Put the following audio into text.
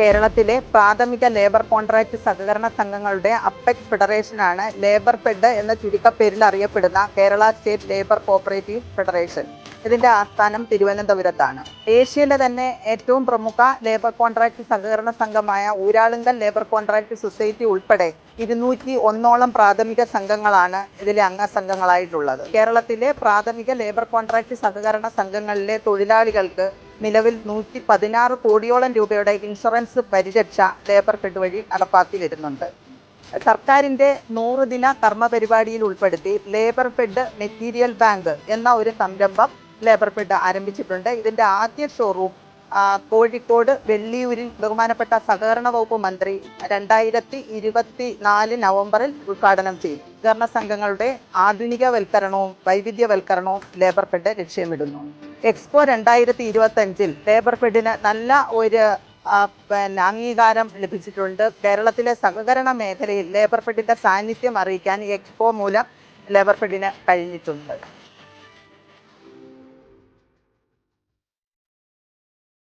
കേരളത്തിലെ പ്രാഥമിക labour contract സഹകരണ സംഘങ്ങളുടെ അപ്പെക്സ് ഫെഡറേഷനാണ് ലേബർ ഫെഡ് എന്ന ചുരുക്കപ്പേരിൽ അറിയപ്പെടുന്ന Kerala state labour cooperative federation. ഇതിന്റെ ആസ്ഥാനം തിരുവനന്തപുരത്താണ്. ഏഷ്യയിലെ തന്നെ ഏറ്റവും പ്രമുഖ ലേബർ കോൺട്രാക്ട് സഹകരണ സംഘമായ ഊരാളുങ്കൽ ലേബർ കോൺട്രാക്ട് സൊസൈറ്റി ഉൾപ്പെടെ ഇരുന്നൂറ്റി ഒന്നോളം പ്രാഥമിക സംഘങ്ങളാണ് ഇതിലെ അംഗസംഘങ്ങളായിട്ടുള്ളത്. കേരളത്തിലെ പ്രാഥമിക ലേബർ കോൺട്രാക്ട് സഹകരണ സംഘങ്ങളിലെ തൊഴിലാളികൾക്ക് നിലവിൽ നൂറ്റി പതിനാറ് കോടിയോളം രൂപയുടെ ഇൻഷുറൻസ് പരിരക്ഷ ലേബർ ഫെഡ് വഴി നടപ്പാക്കി വരുന്നുണ്ട് സർക്കാരിന്റെ നൂറ് ദിന കർമ്മ പരിപാടിയിൽ ഉൾപ്പെടുത്തി ലേബർ ഫെഡ് മെറ്റീരിയൽ ബാങ്ക് എന്ന ഒരു സംരംഭം ലേബർ ഫെഡ് ആരംഭിച്ചിട്ടുണ്ട്. ഇതിന്റെ ആദ്യ ഷോറൂം കോഴിക്കോട് വെള്ളിയൂരിൽ ബഹുമാനപ്പെട്ട സഹകരണ വകുപ്പ് മന്ത്രി രണ്ടായിരത്തി ഇരുപത്തി നാല് നവംബറിൽ ഉദ്ഘാടനം ചെയ്തു. സഹകരണ സംഘങ്ങളുടെ ആധുനികവൽക്കരണവും വൈവിധ്യവൽക്കരണവും ലേബർ ഫെഡ് ലക്ഷ്യമിടുന്നു. എക്സ്പോ രണ്ടായിരത്തി ഇരുപത്തി അഞ്ചിൽ ലേബർ ഫെഡിന് നല്ല ഒരു പിന്നെ അംഗീകാരം ലഭിച്ചിട്ടുണ്ട്. കേരളത്തിലെ സഹകരണ മേഖലയിൽ ലേബർ ഫെഡിന്റെ സാന്നിധ്യം അറിയിക്കാൻ എക്സ്പോ മൂലം ലേബർ ഫെഡിന് കഴിഞ്ഞിട്ടുണ്ട്.